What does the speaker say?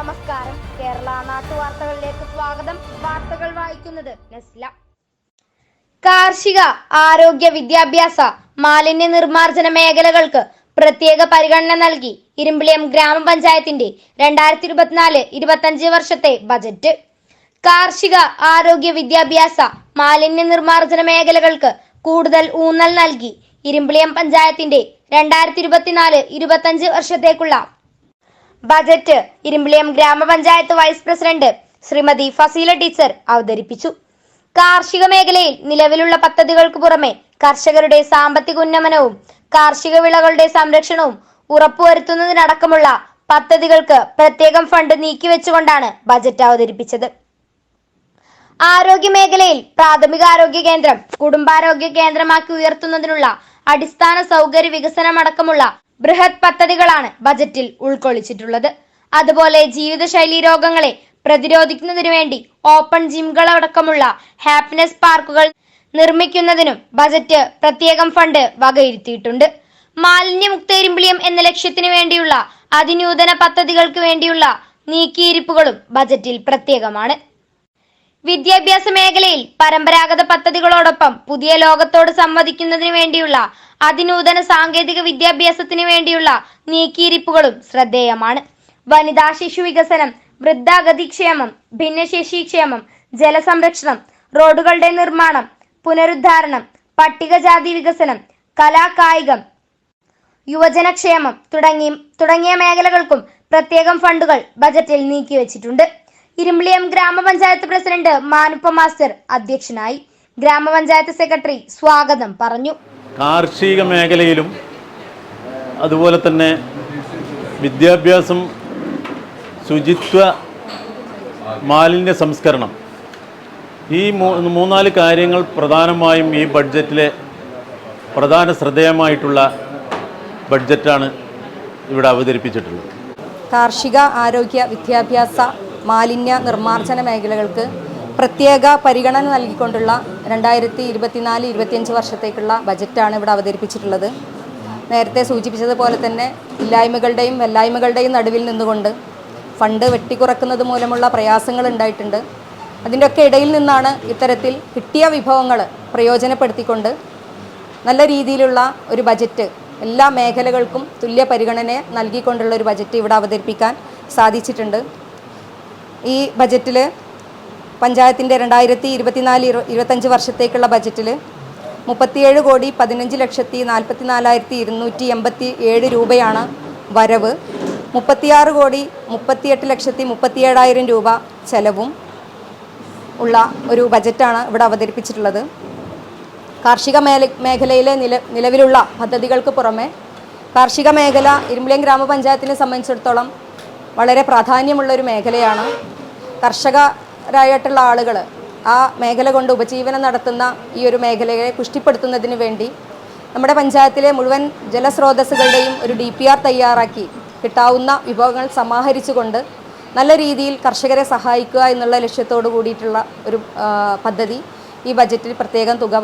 നമസ്കാരം. കേരള നാട്ടു വാർത്തകളിലേക്ക് സ്വാഗതം. വാർത്തകൾ വായിക്കുന്നത് നസ്ല. കാർഷിക ആരോഗ്യ വിദ്യാഭ്യാസ മാലിന്യ നിർമ്മാർജന മേഖലകൾക്ക് പ്രത്യേക പരിഗണന നൽകി ഇരുമ്പിളിയം ഗ്രാമപഞ്ചായത്തിന്റെ രണ്ടായിരത്തി ഇരുപത്തിനാല് ഇരുപത്തഞ്ച് വർഷത്തെ ബജറ്റ്. കാർഷിക ആരോഗ്യ വിദ്യാഭ്യാസ മാലിന്യ നിർമ്മാർജന മേഖലകൾക്ക് കൂടുതൽ ഊന്നൽ നൽകി ഇരുമ്പിളിയം പഞ്ചായത്തിന്റെ രണ്ടായിരത്തി ഇരുപത്തിനാല് ഇരുപത്തഞ്ച് വർഷത്തേക്കുള്ള ബജറ്റ് ഇരുമ്പിളിയം ഗ്രാമപഞ്ചായത്ത് vice president Shrimati Fasila teacher അവതരിപ്പിച്ചു. കാർഷിക മേഖലയിൽ നിലവിലുള്ള പദ്ധതികൾക്ക് പുറമെ കർഷകരുടെ സാമ്പത്തിക ഉന്നമനവും കാർഷിക വിളകളുടെ സംരക്ഷണവും ഉറപ്പുവരുത്തുന്നതിനടക്കമുള്ള പദ്ധതികൾക്ക് പ്രത്യേകം ഫണ്ട് നീക്കിവെച്ചുകൊണ്ടാണ് ബജറ്റ് അവതരിപ്പിച്ചത്. ആരോഗ്യ മേഖലയിൽ പ്രാഥമിക ആരോഗ്യ കേന്ദ്രം കുടുംബാരോഗ്യ കേന്ദ്രമാക്കി ഉയർത്തുന്നതിനുള്ള അടിസ്ഥാന സൗകര്യ വികസനമടക്കമുള്ള ബൃഹത് പദ്ധതികളാണ് ബജറ്റിൽ ഉൾക്കൊള്ളിച്ചിട്ടുള്ളത്. അതുപോലെ ജീവിതശൈലി രോഗങ്ങളെ പ്രതിരോധിക്കുന്നതിനു വേണ്ടി ഓപ്പൺ ജിംകളടക്കമുള്ള ഹാപ്പിനെസ് പാർക്കുകൾ നിർമ്മിക്കുന്നതിനും ബജറ്റ് പ്രത്യേകം ഫണ്ട് വകയിരുത്തിയിട്ടുണ്ട്. മാലിന്യമുക്ത ഇരുമ്പിളിയം എന്ന ലക്ഷ്യത്തിനു വേണ്ടിയുള്ള അതിനൂതന പദ്ധതികൾക്ക് വേണ്ടിയുള്ള നീക്കിയിരിപ്പുകളും ബജറ്റിൽ പ്രത്യേകമാണ്. വിദ്യാഭ്യാസ മേഖലയിൽ പരമ്പരാഗത പദ്ധതികളോടൊപ്പം പുതിയ ലോകത്തോട് സംവദിക്കുന്നതിന് വേണ്ടിയുള്ള അതിനൂതന സാങ്കേതിക വിദ്യാഭ്യാസത്തിനു വേണ്ടിയുള്ള നീക്കിയിരിപ്പുകളും ശ്രദ്ധേയമാണ്. വനിതാ ശിശു വികസനം വൃദ്ധാഗതി ക്ഷേമം ഭിന്നശേഷി ക്ഷേമം ജലസംരക്ഷണം റോഡുകളുടെ നിർമ്മാണം പുനരുദ്ധാരണം പട്ടികജാതി വികസനം കലാകായികം യുവജനക്ഷേമം തുടങ്ങി തുടങ്ങിയ മേഖലകൾക്കും പ്രത്യേകം ഫണ്ടുകൾ ബജറ്റിൽ നീക്കിവെച്ചിട്ടുണ്ട്. ഇരുമ്പിളിയം ഗ്രാമപഞ്ചായത്ത് പ്രസിഡന്റ് മാനുപ്പ മാസ്റ്റർ അധ്യക്ഷനായി ഗ്രാമപഞ്ചായത്ത് സെക്രട്ടറി സ്വാഗതം പറഞ്ഞു. കാർഷിക മേഖലയിലും അതുപോലെ തന്നെ വിദ്യാഭ്യാസം ശുചിത്വ മാലിന്യ സംസ്കരണം. ഈ മൂന്നാൽ കാര്യങ്ങൾ പ്രധാനമായും ഈ ബഡ്ജറ്റിലെ പ്രധാന ശ്രദ്ധേയമായിട്ടുള്ള ബഡ്ജറ്റാണ് ഇവിടെ അവതരിപ്പിച്ചിട്ടുള്ളത്. കാർഷിക ആരോഗ്യ വിദ്യാഭ്യാസ മാലിന്യ നിർമ്മാർജന മേഖലകൾക്ക് പ്രത്യേക പരിഗണന നൽകിക്കൊണ്ടുള്ള രണ്ടായിരത്തി ഇരുപത്തിനാല് ഇരുപത്തിയഞ്ച് വർഷത്തേക്കുള്ള ബജറ്റാണ് ഇവിടെ അവതരിപ്പിച്ചിട്ടുള്ളത്. നേരത്തെ സൂചിപ്പിച്ചതുപോലെ തന്നെ ഇല്ലായ്മകളുടെയും വെല്ലായ്മകളുടെയും നടുവിൽ നിന്നുകൊണ്ട് ഫണ്ട് വെട്ടിക്കുറക്കുന്നത് മൂലമുള്ള പ്രയാസങ്ങൾ ഉണ്ടായിട്ടുണ്ട്. അതിന്റെയൊക്കെ ഇടയിൽ നിന്നാണ് ഇത്തരത്തിൽ കിട്ടിയ വിഭവങ്ങൾ പ്രയോജനപ്പെടുത്തിക്കൊണ്ട് നല്ല രീതിയിലുള്ള ഒരു ബജറ്റ് എല്ലാ മേഖലകൾക്കും തുല്യ പരിഗണന നൽകിക്കൊണ്ടുള്ള ഒരു ബജറ്റ് ഇവിടെ അവതരിപ്പിക്കാൻ സാധിച്ചിട്ടുണ്ട്. ഈ ബജറ്റിൽ പഞ്ചായത്തിന്റെ രണ്ടായിരത്തി ഇരുപത്തിനാല് ഇരു ഇരുപത്തഞ്ച് വർഷത്തേക്കുള്ള ബജറ്റിൽ മുപ്പത്തിയേഴ് കോടി പതിനഞ്ച് ലക്ഷത്തി നാൽപ്പത്തി നാലായിരത്തി ഇരുന്നൂറ്റി എൺപത്തി ഏഴ് രൂപയാണ് വരവ്. മുപ്പത്തിയാറ് കോടി മുപ്പത്തിയെട്ട് ലക്ഷത്തി മുപ്പത്തിയേഴായിരം രൂപ ചെലവും ഉള്ള ഒരു ബജറ്റാണ് ഇവിടെ അവതരിപ്പിച്ചിട്ടുള്ളത്. കാർഷിക മേല മേഖലയിലെ നില നിലവിലുള്ള പദ്ധതികൾക്ക് പുറമെ കാർഷിക മേഖല ഇരുമ്പിളിയം ഗ്രാമപഞ്ചായത്തിനെ സംബന്ധിച്ചിടത്തോളം വളരെ പ്രാധാന്യമുള്ള ഒരു മേഖലയാണ്. കർഷകരായിട്ടുള്ള ആളുകൾ ആ മേഖല കൊണ്ട് ഉപജീവനം നടത്തുന്ന ഈ ഒരു മേഖലയെ പുഷ്ടിപ്പെടുത്തുന്നതിന് വേണ്ടി നമ്മുടെ പഞ്ചായത്തിലെ മുഴുവൻ ജലസ്രോതസ്സുകളുടെയും ഒരു ഡി പി ആർ തയ്യാറാക്കി കിട്ടാവുന്ന വിഭവങ്ങൾ സമാഹരിച്ചുകൊണ്ട് നല്ല രീതിയിൽ കർഷകരെ സഹായിക്കുക എന്നുള്ള ലക്ഷ്യത്തോടു കൂടിയിട്ടുള്ള ഒരു പദ്ധതി ഈ ബജറ്റിൽ പ്രത്യേകം തുക